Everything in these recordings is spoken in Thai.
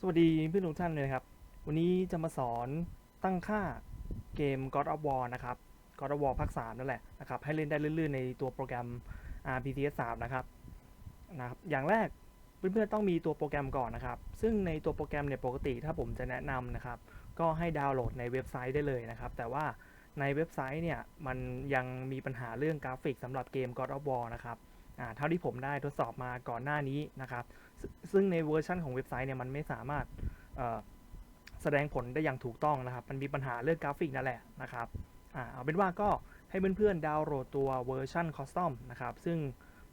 สวัสดีเพื่อนทุกท่านเลยนะครับ วันนี้จะมาสอนตั้งค่าเกม God of War นะครับ God of War ภาค3นั่นแหละนะครับ ให้เล่นได้ลื่นๆในตัวโปรแกรม RPCS 3นะครับนะครับ อย่างแรกเพื่อนๆต้องมีตัวโปรแกรมก่อนนะครับ ซึ่งในตัวโปรแกรมเนี่ยปกติถ้าผมจะแนะนำนะครับ ก็ให้ดาวน์โหลดในเว็บไซต์ได้เลยนะครับ แต่ว่าในเว็บไซต์เนี่ยมันยังมีปัญหาเรื่องกราฟิกสำหรับเกม God of War นะครับอ่าเท่าที่ผมได้ทดสอบมาก่อนหน้านี้นะครับ ซึ่งในเวอร์ชันของเว็บไซต์เนี่ยมันไม่สามารถแสดงผลได้อย่างถูกต้องนะครับ มันมีปัญหาเรื่องกราฟิกนั่นแหละนะครับอเอาเป็นว่าก็ให้เพื่อนๆดาวน์โหลดตัวเวอร์ชันคอสตอมนะครับ ซึ่ง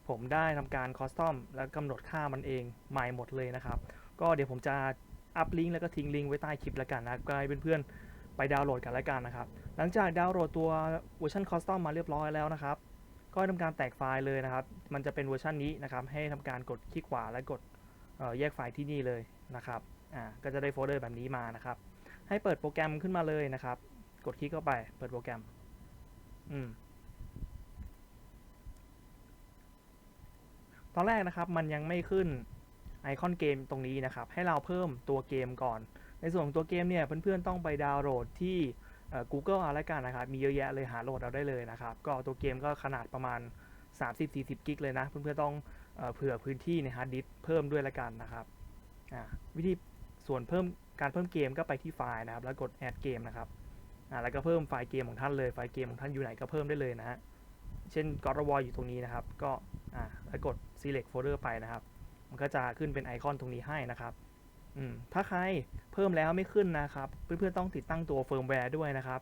ผมได้ทำการคอสตอมและกำหนดค่ามันเองใหม่หมดเลยนะครับ ก็เดี๋ยวผมจะอัพลิงก์แล้วก็ทิ้งลิงก์ไว้ใต้คลิปแล้วกันนะก็ให้เพื่อนๆไปดาวน์โหลดกันแล้วกันนะครับ หลังจากดาวน์โหลดตัวเวอร์ชันคอสตอมมาเรียบร้อยแล้วนะครับ ก็ให้ทำการแตกไฟล์เลยนะครับ มันจะเป็นเวอร์ชันนี้นะครับ ให้ทำการกดคลิกขวาและกด แยกไฟล์ที่นี่เลยนะครับอ่าก็จะได้โฟลเดอร์แบบนี้มานะครับ ให้เปิดโปรแกรมขึ้นมาเลยนะครับ กดคลิกเข้าไปเปิดโปรแกรมอืมตอนแรกนะครับมันยังไม่ขึ้นไอคอนเกมตรงนี้นะครับ ให้เราเพิ่มตัวเกมก่อน ในส่วนของตัวเกมเนี่ยเพื่อนๆต้องไปดาวน์โหลดที่อ่อ Google เอาละกันนะครับ มีเยอะแยะเลยหาโหลดเอาได้เลยนะครับ ก็ตัวเกมก็ขนาดประมาณ 30-40 กิกเลยนะ เพื่อนๆต้อง เผื่อพื้นที่ในฮาร์ดดิสเพิ่มด้วยละกันนะครับวิธีส่วนเพิ่มการเพิ่มเกมก็ไปที่ไฟล์นะครับ แล้วกด add เกมนะครับแล้วก็เพิ่มไฟล์เกมของท่านเลยไฟล์เกมของท่านอยู่ไหนก็เพิ่มได้เลยนะฮะเช่น God of War อยู่ตรงนี้นะครับ ก็แล้วกด select folder ไปนะครับ มันก็จะขึ้นเป็นไอคอนตรงนี้ให้นะครับถ้าใครเพิ่มแล้วไม่ขึ้นนะครับ เพื่อนๆต้องติดตั้งตัวเฟิร์มแวร์ด้วยนะครับ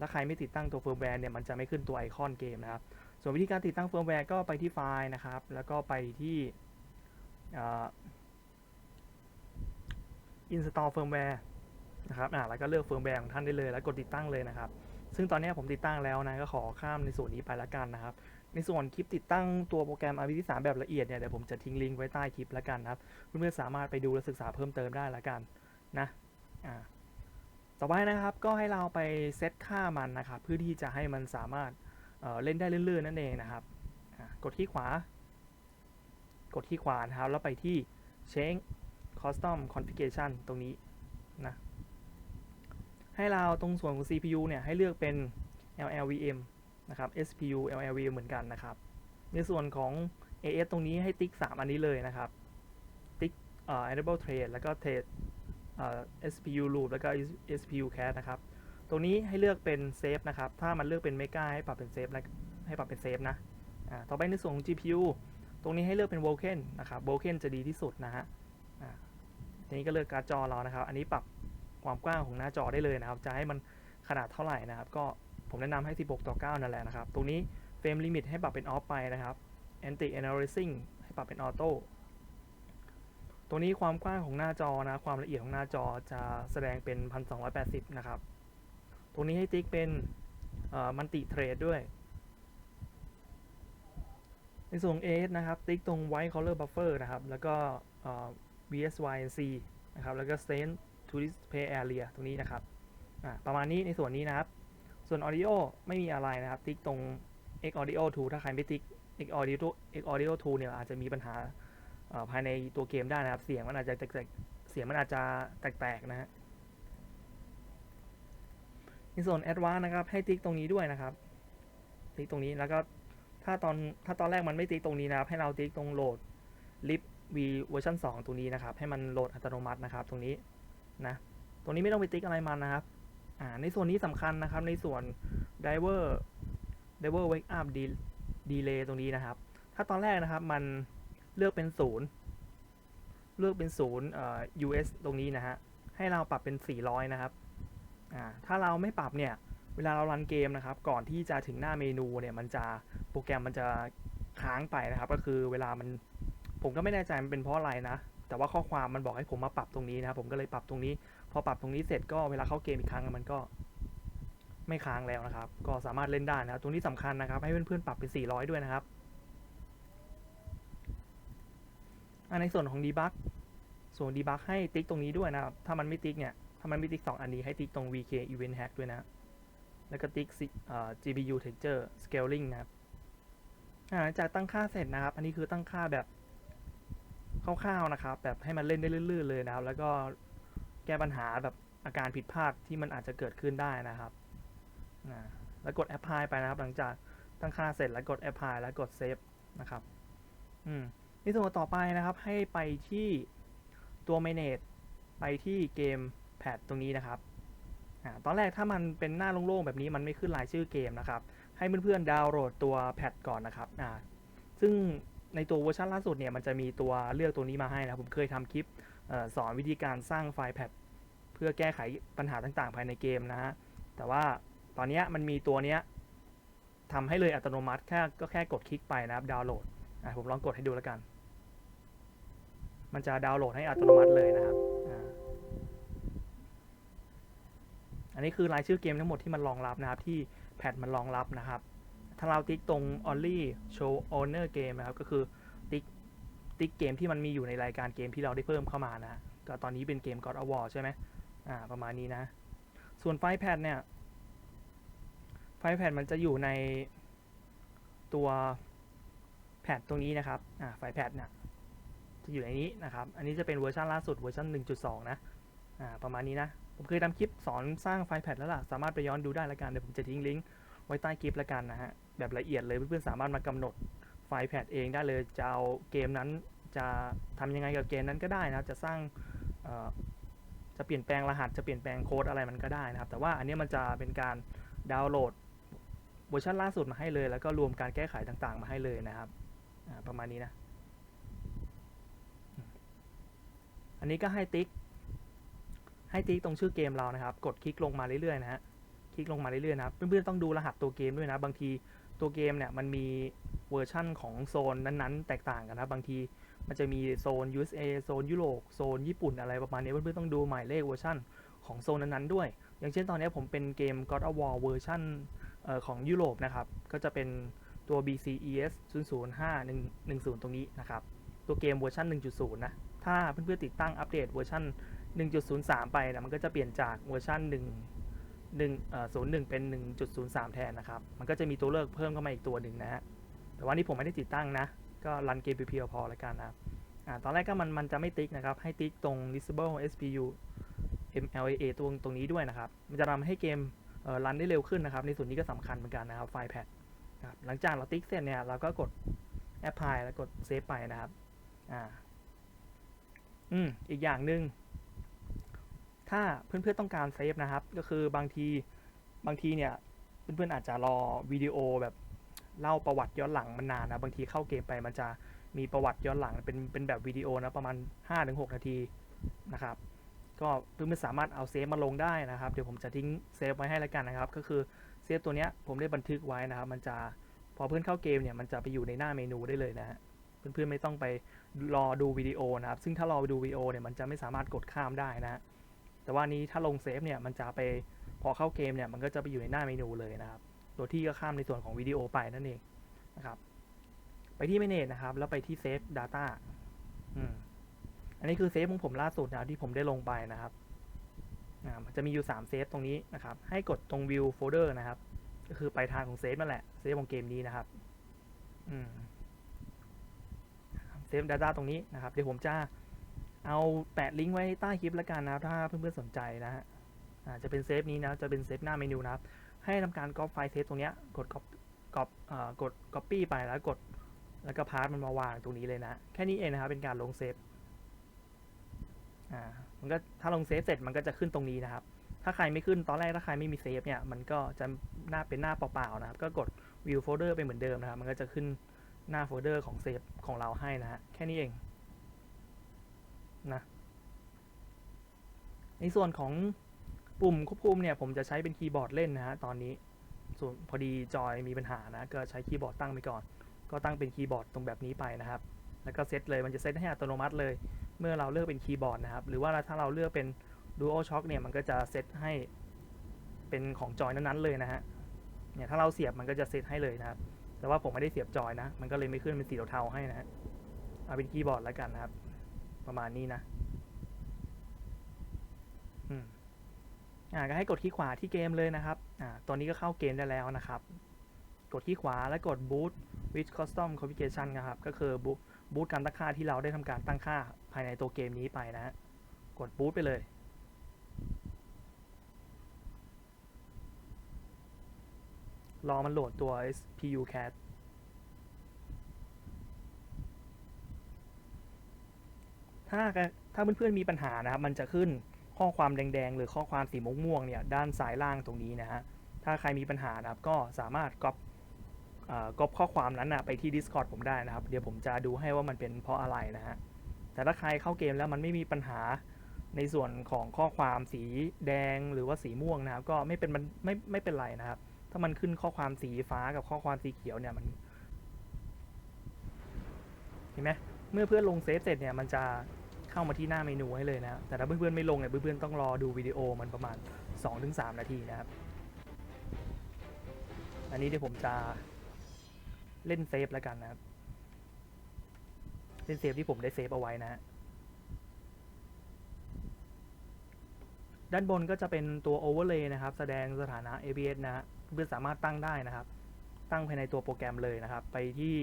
ถ้าใครไม่ติดตั้งตัวเฟิร์มแวร์เนี่ยมันจะไม่ขึ้นตัวไอคอนเกมนะครับ วนวิธีการติดตั้งเฟิร์มแวร์ก็ไปที่ไฟล์นะครับ แล้วก็ไปที่อ่อ install firmware นะครับอ่าแล้วก็เลือกเฟิร์มแวร์ของท่านได้เลย แล้วกดติดตั้งเลยนะครับ ซึ่งตอนนี้ผมติดตั้งแล้วนะ ก็ขอข้ามในส่วนนี้ไปละกันนะครับ ในส่วนคลิปติดตั้งตัวโปรแกรม RPC 3แบบละเอียดเนี่ย เดี๋ยวผมจะทิ้งลิงก์ไว้ใต้คลิปละกันนะครับ เพื่อนๆสามารถไปดูและศึกษาเพิ่มเติมได้ละกันนะ อ่า ต่อไปนะครับ ก็ให้เราไปเซตค่ามันนะครับ เพื่อที่จะให้มันสามารถ เล่นได้เลื่อนๆนั่นเองนะครับ กดที่ขวา กดที่ขวานะครับ แล้วไปที่ change custom configuration ตรงนี้นะ ให้เราตรงส่วนของ CPU เนี่ยให้เลือกเป็น LLVM นะครับ SPU LLVM เหมือนกันนะครับ ในส่วนของ AS ตรงนี้ให้ติ๊ก 3 อันนี้เลยนะครับ ติ๊ก enable trade แล้วก็ trade SPU loop แล้วก็ SPU cache นะครับ ตรงนี้ให้เลือกเป็นเซฟนะครับ ถ้ามันเลือกเป็นเมกาให้ปรับเป็นเซฟนะให้ปรับเป็นเซฟนะอ่าต่อไปในส่วนของ GPU ตรงนี้ให้เลือกเป็น Vulkan นะครับ Vulkan จะดีที่สุดนะฮะอ่าทีนี้ก็เลือกการ์ดจอเรานะครับ อันนี้ปรับความกว้างของหน้าจอได้เลยนะครับ จะให้มันขนาดเท่าไหร่นะครับ ก็ผมแนะนำให้ 16 ต่อ 9 นั่นแหละนะครับ ตรงนี้ Frame Limit ให้ปรับเป็น Off ไปนะครับ Anti Aliasing ให้ปรับเป็น Auto ตรงนี้ความกว้างของหน้าจอนะ ความละเอียดของหน้าจอจะแสดงเป็น 1280 นะครับ รงนี้ให้ติ๊กเป็นมันติเทรดด้วย ในส่วนของ AS นะครับ ติ๊กตรง White Color Buffer นะครับ แล้วก็ VSYNC นะครับ แล้วก็ Send to Display Area ตรงนี้นะครับอ่าประมาณนี้ในส่วนนี้นะครับ ส่วน Audio ไม่มีอะไรนะครับ ติ๊กตรง X Audio 2ถ้าใครไม่ติ๊ก X Audio X Audio 2เนี่ยอาจจะมีปัญหาภายในตัวเกมได้นะครับ เสียงมันอาจจะแตกๆเสียงมันอาจจะแตกๆนะฮะ ในส่วน Advanced นะครับ ให้ติ๊กตรงนี้ด้วยนะครับ ติ๊กตรงนี้แล้วก็ถ้าตอนถ้าตอนแรกมันไม่ติ๊กตรงนี้นะครับ ให้เราติ๊กตรงโหลด lib v เวอร์ชัน2ตรงนี้นะครับ ให้มันโหลดอัตโนมัตินะครับ ตรงนี้นะตรงนี้ไม่ต้องไปติ๊กอะไรมันนะครับอ่าในส่วนนี้สำคัญนะครับ ในส่วน driver driver wake up de- delay ตรงนี้นะครับ ถ้าตอนแรกนะครับมันเลือกเป็นศูนย์เลือกเป็นศูนย์เอ่อ US ตรงนี้นะฮะให้เราปรับเป็น 400 นะครับ อ่าถ้าเราไม่ปรับเนี่ยเวลาเรารันเกมนะครับ ก่อนที่จะถึงหน้าเมนูเนี่ยมันจะโปรแกรมมันจะค้างไปนะครับ ก็คือเวลามันผมก็ไม่แน่ใจมันเป็นเพราะอะไรนะ แต่ว่าข้อความมันบอกให้ผมมาปรับตรงนี้นะครับผมก็เลยปรับตรงนี้ พอปรับตรงนี้เสร็จก็เวลาเข้าเกมอีกครั้งมันก็ไม่ค้างแล้วนะครับ ก็สามารถเล่นได้นะครับตรงนี้สำคัญนะครับ ให้เพื่อนๆปรับเป็น 400 ด้วยนะครับอ่าในส่วนของ debug ส่วน debug ให้ติ๊กตรงนี้ด้วยนะครับ ถ้ามันไม่ติ๊กเนี่ย ถ้ามันไม่ติ๊กสองอันนี้ให้ติ๊กตรง vk event hack ด้วยนะ แล้วก็ติ๊ก GPU texture scaling นะครับาหลังจากตั้งค่าเสร็จนะครับ อันนี้คือตั้งค่าแบบคร่าวๆนะครับ แบบให้มันเล่นได้ลื่นๆเลยนะครับ แล้วก็แก้ปัญหาแบบอาการผิดพลาดที่มันอาจจะเกิดขึ้นได้นะครับนะแล้วกด apply ไปนะครับ หลังจากตั้งค่าเสร็จแล้วกด apply แล้วกด save นะครับ อืมในส่วนต่อไปนะครับ ให้ไปที่ตัว manage ไปที่เกม แพดตรงนี้นะครับอตอนแรกถ้ามันเป็นหน้าโล่งๆแบบนี้มันไม่ขึ้นรายชื่อเกมนะครับ ให้เพื่อนๆดาวน์โหลดตัวแพดก่อนนะครับซึ่งในตัวเวอร์ชันล่าสุดเนี่ยมันจะมีตัวเลือกตัวนี้มาให้นะผมเคยทำคลิปอสอนวิธีการสร้างไฟล์แพดเพื่อแก้ไขปัญหาต่างๆ ภายในเกมนะฮะแต่ว่าตอนนี้มันมีตัวเนี้ยทำให้เลยอัตโนมัติแค่ก็แค่กดคลิกไปนะครับดาวน์โหลดผมลองกดให้ดูแล้วกัน มันจะดาวน์โหลดให้อัตโนมัติเลยนะครับ อันนี้คือรายชื่อเกมทั้งหมดที่มันรองรับนะครับที่แพดมันรองรับนะครับ ถ้าเราติ๊กตรง only show owner game นะครับก็คือติ๊กติ๊กเกมที่มันมีอยู่ในรายการเกมที่เราได้เพิ่มเข้ามานะก็ตอนนี้เป็นเกม God of War ใช่ไหมอ่าประมาณนี้นะ ส่วนไฟล์แพดเนี่ยไฟล์แพดมันจะอยู่ในตัวแพดตรงนี้นะครับอ่าไฟล์แพดเนี่ยจะอยู่ในนี้นะครับ อันนี้จะเป็นเวอร์ชันล่าสุดเวอร์ชัน1.2 นะอ่าประมาณนี้นะ ผมเคยทำคลิปสอนสร้างไฟล์แพดแล้วล่ะ สามารถไปย้อนดูได้ละกัน เดี๋ยวผมจะทิ้งลิงก์ไว้ใต้คลิปล้วกันนะฮะ แบบละเอียดเลยเพื่อนๆสามารถมากำหนดไฟล์แพดเองได้เลย จะเอาเกมนั้นจะทำยังไงกับเกมนั้นก็ได้นะครับ จะสร้างจะเปลี่ยนแปลงรหัส จะเปลี่ยนแปลงโค้ดอะไรมันก็ได้นะครับ แต่ว่าอันนี้มันจะเป็นการดาวน์โหลดเวอร์ชันล่าสุดมาให้เลย แล้วก็รวมการแก้ไขต่างๆ มาให้เลยนะครับประมาณนี้นะ อันนี้ก็ให้ติ๊ก ให้ติ๊กตรงชื่อเกมเรานะครับ กดคลิกลงมาเรื่อยๆนะฮะ คลิกลงมาเรื่อยๆนะครับเพื่อนๆต้องดูรหัสตัวเกมด้วยนะ บางทีตัวเกมเนี่ยมันมีเวอร์ชั่นของโซนนั้นๆ แตกต่างกันนะ บางทีมันจะมีโซน USA โซนยุโรป โซนญี่ปุ่นอะไรประมาณนี้ เพื่อนๆต้องดูหมายเลขเวอร์ชั่นของโซนนั้นๆด้วย อย่างเช่นตอนนี้ผมเป็นเกม God of War เวอร์ชันของยุโรปนะครับ ก็จะเป็นตัว BCES 00510ตรงนี้นะครับ ตัวเกมเวอร์ชัน1.0 นะ ถ้าเพื่อนๆติดตั้งอัปเดตเวอร์ชัน 1.03 ไปนะมันก็จะเปลี่ยนจากเวอร์ชัน1หนึ่งเอ่อศูนย์หนึ่งเป็นหนึ่งจุดศูนย์สามแทนนะครับ มันก็จะมีตัวเลือกเพิ่มเข้ามาอีกตัวหนึ่งนะฮะ แต่ว่านี่ผมไม่ได้ติดตั้งนะ ก็รันเกมเพียวๆพอแล้วกันนะครับอ่าตอนแรกก็มันมันจะไม่ติ๊กนะครับ ให้ติ๊กตรง disable SPU MLAA ตรงตรงนี้ด้วยนะครับ มันจะทำให้เกมเอ่อรันได้เร็วขึ้นนะครับ ในส่วนนี้ก็สำคัญเหมือนกันนะครับไฟล์แพดครับหลังจากเราติ๊กเสร็จเนี่ยเราก็กด apply แล้วกด save ไปนะครับ อ่า อืม อีกอย่างหนึ่ง ถ้าเพื่อนๆต้องการเซฟนะครับ ก็คือบางทีบางทีเนี่ยเพื่อนๆอาจจะรอวิดีโอแบบเล่าประวัติย้อนหลังมันนานนะบางทีเข้าเกมไปมันจะมีประวัติย้อนหลังเป็นเป็นแบบวิดีโอนะประมาณ 5-6 นาทีนะครับ ก็เพื่อนๆสามารถเอาเซฟมาลงได้นะครับ เดี๋ยวผมจะทิ้งเซฟไว้ให้แล้วกันนะครับ ก็คือเซฟตัวเนี้ยผมได้บันทึกไว้นะครับ มันจะพอเพื่อนเข้าเกมเนี่ยมันจะไปอยู่ในหน้าเมนูได้เลยนะฮะเพื่อนๆไม่ต้องไปรอดูวิดีโอนะครับ ซึ่งถ้ารอดูวิดีโอเนี่ยมันจะไม่สามารถกดข้ามได้นะฮะ แต่ว่านี้ถ้าลงเซฟเนี่ยมันจะไปพอเข้าเกมเนี่ยมันก็จะไปอยู่ในหน้าเมนูเลยนะครับตัวที่ก็ข้ามในส่วนของวิดีโอไปนั่นเองนะครับ ไปที่ Manage นะครับ แล้วไปที่ Save Data อืมอันนี้คือเซฟของผมล่าสุดนะที่ผมได้ลงไปนะครับอ่ามันจะมีอยู่3เซฟตรงนี้นะครับ ให้กดตรง View Folder นะครับ ก็คือไปทางของเซฟนั่นแหละเซฟของเกมนี้นะครับ อืมเซฟ Data ตรงนี้นะครับ เดี๋ยวผมจะ เอาแปะลิงก์ไว้ใต้คลิปแล้วกันนะครับ ถ้าเพื่อนๆสนใจนะฮะจะเป็นเซฟนี้นะ จะเป็นเซฟหน้าเมนูนะครับ ให้ทำการก๊อปไฟล์เซฟตรงเนี้ย กดก๊อปก๊อปอ่ากด copy ไปแล้วกด แล้วก็พาสมันมาวางตรงนี้เลยนะ แค่นี้เองนะครับ เป็นการลงเซฟ อ่า มันก็ถ้าลงเซฟเสร็จมันก็จะขึ้นตรงนี้นะครับ ถ้าใครไม่ขึ้นตอนแรกถ้าใครไม่มีเซฟเนี่ย มันก็จะหน้าเป็นหน้าเปล่าๆนะครับ ก็กด view folder ไปเหมือนเดิมนะครับ มันก็จะขึ้นหน้าโฟลเดอร์ของเซฟของเราให้นะฮะ แค่นี้เอง นะในส่วนของปุ่มควบคุมเนี่ยผมจะใช้เป็นคีย์บอร์ดเล่นนะฮะตอนนี้ส่วนพอดีจอยมีปัญหานะก็ใช้คีย์บอร์ดตั้งไปก่อน ก็ตั้งเป็นคีย์บอร์ดตรงแบบนี้ไปนะครับ แล้วก็เซตเลยมันจะเซตให้อัตโนมัติเลย เมื่อเราเลือกเป็นคีย์บอร์ดนะครับ หรือว่าถ้าเราเลือกเป็น Dual Shock เนี่ยมันก็จะเซตให้เป็นของจอยนั้นๆเลยนะฮะเนี่ยถ้าเราเสียบมันก็จะเซตให้เลยนะครับ แต่ว่าผมไม่ได้เสียบจอยนะ มันก็เลยไม่ขึ้นเป็นสีเทาๆให้นะฮะเอาเป็นคีย์บอร์ดแล้วกันนะครับ ประมาณนี้นะอืมอ่าก็ให้กดที่ขวาที่เกมเลยนะครับอ่าตัวนี้ก็เข้าเกมได้แล้วนะครับ กดที่ขวาแล้วกด boot with custom configuration นะครับ ก็คือ boot บูตการตั้งค่าที่เราได้ทำการตั้งค่าภายในตัวเกมนี้ไปนะฮะกดบูตไปเลยรอมันโหลดตัว SPU cat ถ้าถ้าเพื่อนๆมีปัญหานะครับ มันจะขึ้นข้อความแดงๆ หรือข้อความสีม่วงๆเนี่ยด้านซ้ายล่างตรงนี้นะฮะถ้าใครมีปัญหานะครับก็สามารถก๊อปก๊อปข้อความนั้นนะไปที่ Discord ผมได้นะครับ เดี๋ยวผมจะดูให้ว่ามันเป็นเพราะอะไรนะฮะแต่ถ้าใครเข้าเกมแล้วมันไม่มีปัญหาในส่วนของข้อความสีแดงหรือว่าสีม่วงนะครับ ก็ไม่เป็นมันไม่ไม่เป็นไรนะครับ ถ้ามันขึ้นข้อความสีฟ้ากับข้อความสีเขียวเนี่ยมันเห็นไหมเมื่อเพื่อนลงเซฟเสร็จเนี่ยมันจะ เข้ามาที่หน้าเมนูให้เลยนะ แต่ถ้าเพื่อนๆไม่ลงเนี่ยเพื่อนๆต้องรอดูวิดีโอมันประมาณ 2-3 นาทีนะครับ อันนี้เดี๋ยวผมจะเล่นเซฟแล้วกันนะครับ เล่นเซฟที่ผมได้เซฟเอาไว้นะ ด้านบนก็จะเป็นตัว Overlay นะครับ แสดงสถานะ ABS นะฮะเพื่อนสามารถตั้งได้นะครับ ตั้งภายในตัวโปรแกรมเลยนะครับ ไปที่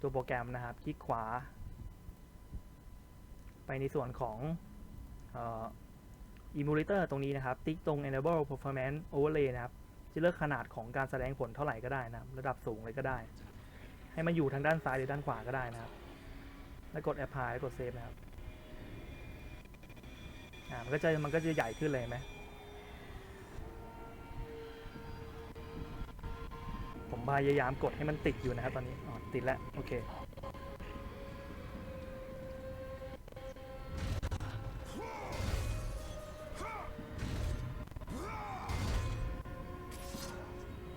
ตัวโปรแกรมนะครับ คลิกขวา ไปในส่วนของอ่อ emulator ตรงนี้นะครับ ติ๊กตรง enable performance overlay นะครับ จะเลือกขนาดของการแสดงผลเท่าไหร่ก็ได้นะครับ ระดับสูงเลยก็ได้ ให้มันอยู่ทางด้านซ้ายหรือด้านขวาก็ได้นะครับ แล้วกด apply แล้วกด save นะครับอ่ามันก็จะมันก็จะใหญ่ขึ้นเลยไหมผมพยายามกดให้มันติดอยู่นะครับตอนนี้ อ๋อ ติดแล้ว โอเค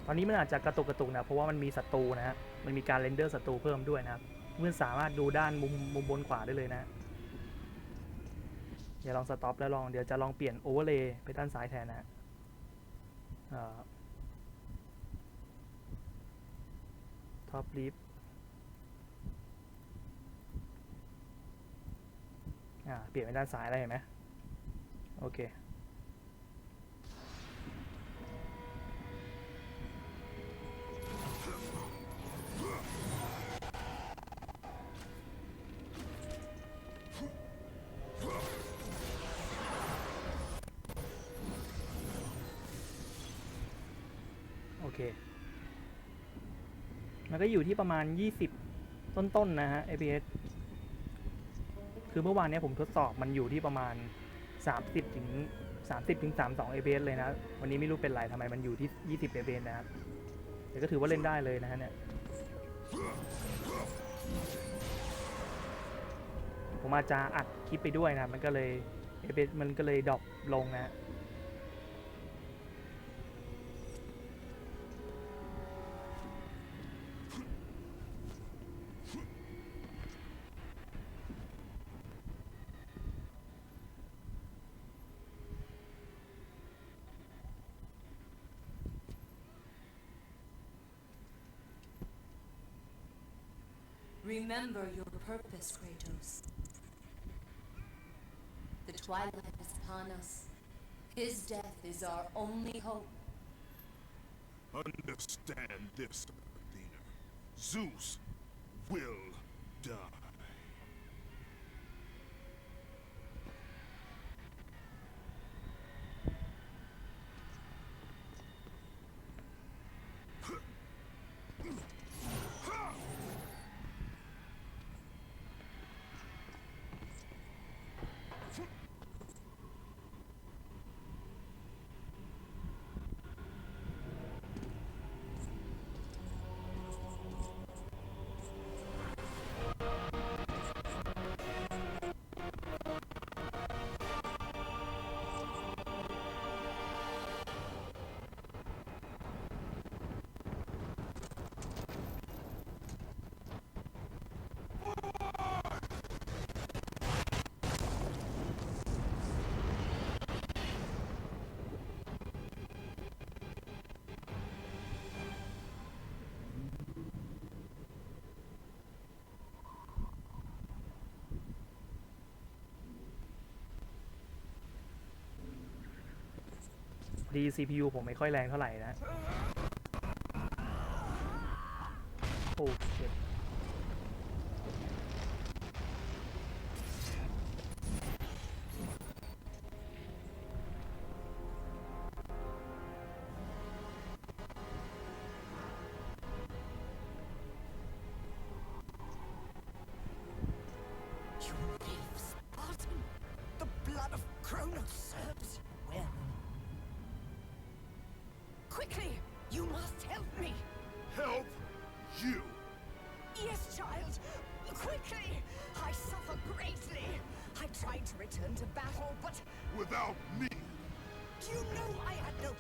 ตอนนี้มันอาจจะกระตุกกระตุกนะเพราะว่ามันมีศัตรูนะฮะมันมีการเรนเดอร์ศัตรูเพิ่มด้วยนะครับเพื่อนสามารถดูด้านมุมมุมบนขวาได้เลยนะเดี๋ยวลองสต็อปแล้วลองเดี๋ยวจะลองเปลี่ยนโอเวอร์เลย์ไปด้านซ้ายแทนนะท็อปลิฟอ่าเปลี่ยนไปด้านซ้ายแล้วเห็นไหมโอเค อเค มันก็อยู่ที่ประมาณ 20 ต้นๆนะฮะ APS คือเมื่อวานนี้ผมทดสอบมันอยู่ที่ประมาณ 30ถึง30ถึง32 APS เลยนะ วันนี้ไม่รู้เป็นไรทำไมมันอยู่ที่ 20 APS นะครับแต่ก็ถือว่าเล่นได้เลยนะฮะเนี่ย ผมอาจจะอัดคลิปไปด้วยนะ มันก็เลย APS มันก็เลยดรอปลงนะ Remember your purpose, Kratos. The twilight is upon us. His death is our only hope. Understand this, Athena. Zeus will die. ดี CPU ผมไม่ค่อยแรงเท่าไหร่นะ Quickly! You must help me! Help you. Yes, child! Quickly! I suffer greatly! I tried to return to battle, but Without me, Do you know I had no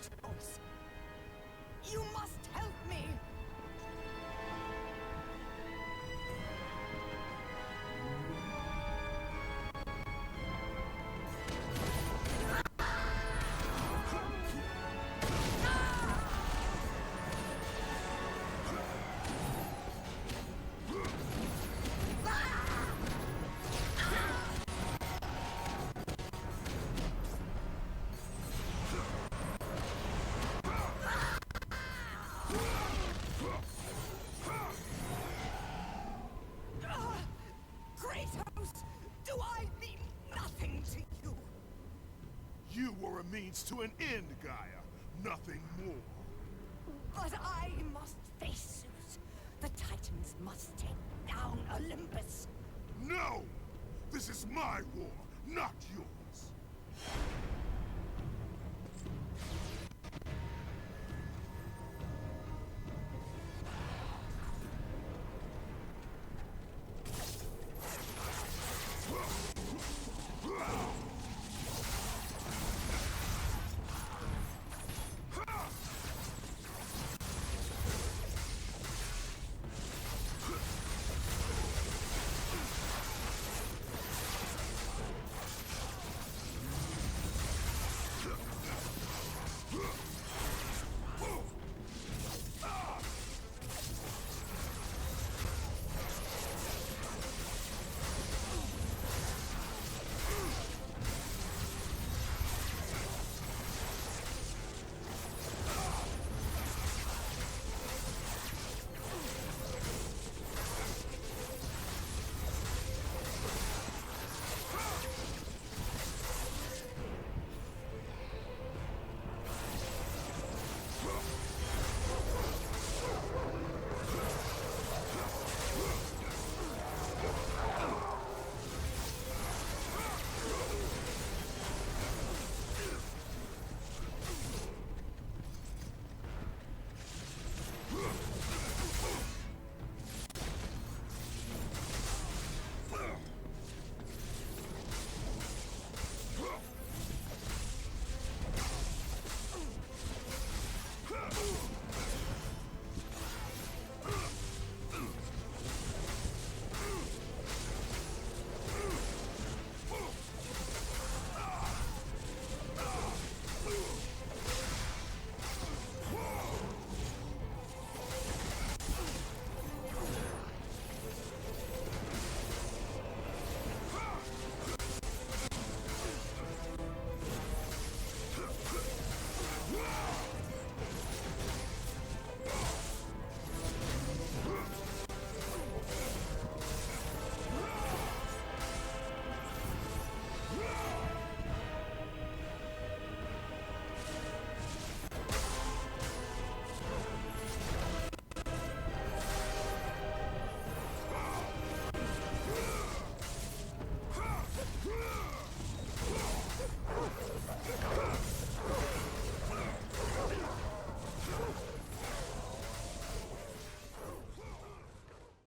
a means to an end, Gaia. Nothing more. But I must face Zeus. The Titans must take down Olympus. No! This is my war, not yours.